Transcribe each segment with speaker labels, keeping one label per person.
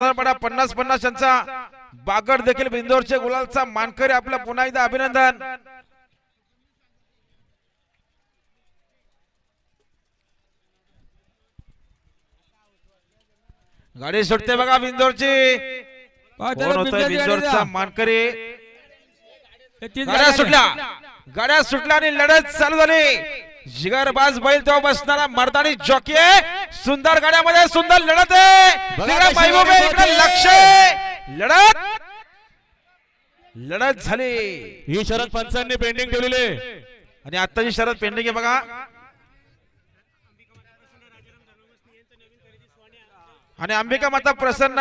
Speaker 1: पडा पन्नास पन्नास यांचा बागड देखील बिंदोरचे गुलालचा मानकरी आपलं पुन्हा एकदा अभिनंदन. गाडी सुटते बघा बिंदोरची. मानकरी? गाड्या सुटल्या. गाड्या सुटल्या आणि लढत चालू झाली. जिगरबाज बैल तो बसणारा मर्दानी जॉकी आहे. सुंदर गाड्यामध्ये सुंदर लढत आहे. लक्ष. लढत. लढत झाली.
Speaker 2: ही शरद पंचांनी पेंडिंग ठेवलेली.
Speaker 1: आणि आताची शरद पेंडिंग आहे बघा. आणि अंबिका माता प्रसन्न.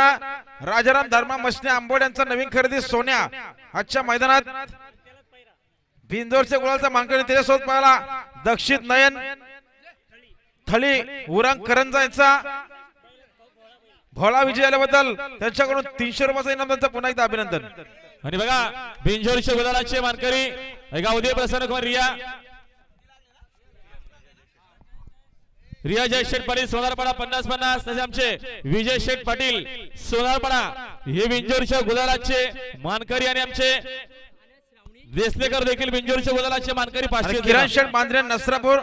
Speaker 1: राजाराम धर्मा मसने आंबोड यांचा नवीन खरेदी सोन्या. आजच्या मैदानात. बिंदोरचे गुलालचा मानकरी त्याच्यासोबत पाहिला दक्षित नयन थळी उरंग करंजा यांचा भोळा विजय आल्याबद्दल त्यांच्याकडून तीनशे रुपयाचा इनाम त्यांचं पुन्हा एकदा अभिनंदन.
Speaker 2: आणि बघा बिंजोरच्या गुलालाचे मानकरी गावदे प्रसन्न कुमार रिया. रिया जय शेठ पाटील सोनारपाडा पन्नास पन्नास तसे आमचे विजय शेठ पाटील सोनारपाडा हे बिंजोरच्या गुलालाचे मानकरी आणि आमचे देसलेकर देखील बिंजोरच्या गुलालाचे मानकरी
Speaker 1: आणि
Speaker 2: पाचशे
Speaker 1: किरण शेठ बांद्रे नसरापूर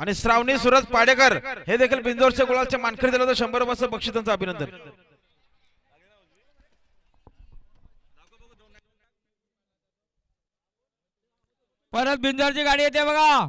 Speaker 1: आणि श्रावणी सुरज पाडेकर हे देखील बिंदोरच्या गुलालचे मानकरी दिलं होतं. शंभर रुपयाचं बक्षीस त्यांचं अभिनंदन.
Speaker 3: परत बिंदरची गाडी येते बघा.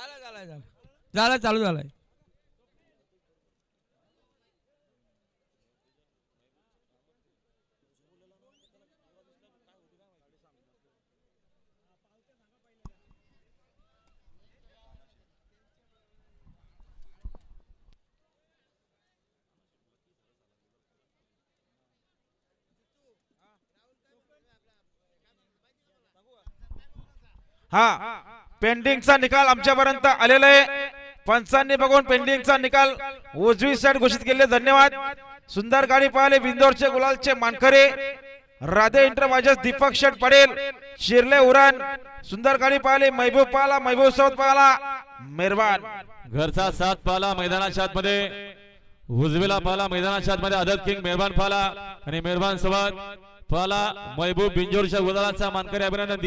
Speaker 3: झालं झालं झालं. झालं चालू झालंय.
Speaker 1: हा. पेंडिंगचा निकाल आमच्यापर्यंत आलेला आहे. पंचांनी बघून पेंडिंगचा निकाल उजवी साईड घोषित केले. धन्यवाद. सुंदर गाडी पाहिले विंदोरचे गुलालचे मानकरे. राधे इंटरवायजर्स दीपक शेट पडेल शिरले उरण. सुंदर गाडी पाहिले महबूब पाला महबूब सोबत पाला मेहरबान.
Speaker 2: घरचा साथ पाला मैदानाच्या आतमध्ये. उजवीला पाला मैदानाच्या आतमध्ये आदत किंग मेहरबान पाला आणि मेहरबान सोबत पाला महबूब बिंजोरच्या गुलालाचा मानकरी अभिनंदन.